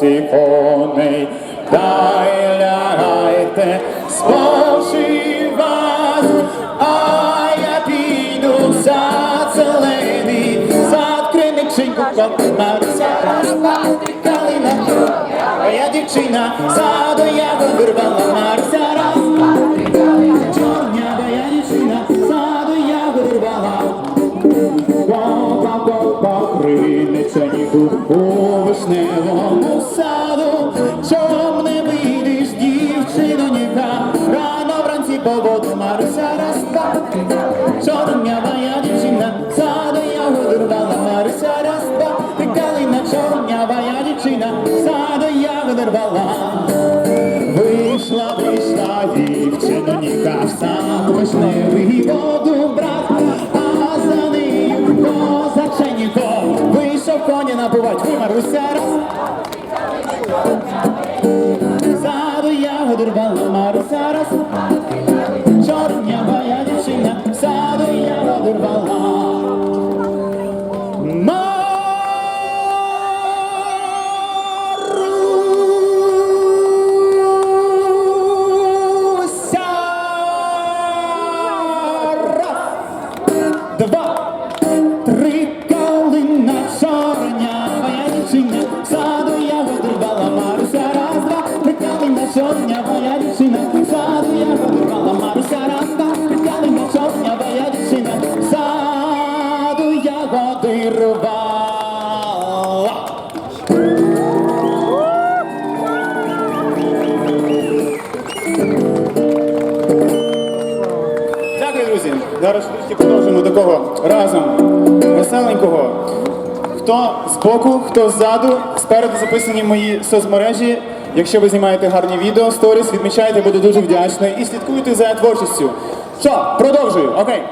коней, та й лягайте спочивать, а я піду сад зелений, сад криниченьку розпасти калина, моя дівчина, саду ягоду рвала, Маруся розпасти калина, чорня моя дівчина, саду ягоду рвала. Покриниченьку у вишневому саду, чом не вийдеш, дівчиноніка, рано вранці по воду Маруся розпати. Чорнявая дівчина, саду ягоду рвала, Маруся розпати. Калина чорнявая дівчина, саду ягоду рвала. Вийшла, вийшла дівчиноніка, в сад вишневий воду брат, а за нею козаченько вийшов коні набувать, Маруся раз. Ззаду ягоду рвала Маруся раз. Чорня дівчина, ззаду ягоду рвала. Маруся! Раз, два, чорня, моя дівчина, саду ягоду рвала Маруся, три калина чорня, моя дівчина, саду ягоди рвала. Дякую, друзі. Зараз трішки продовжимо такого разом веселенького. Хто збоку, хто ззаду, спереду записані мої соцмережі. Якщо ви знімаєте гарні відео, сторіс, відмічайте, буду дуже вдячний. І слідкуйте за творчістю. Що, продовжую, окей.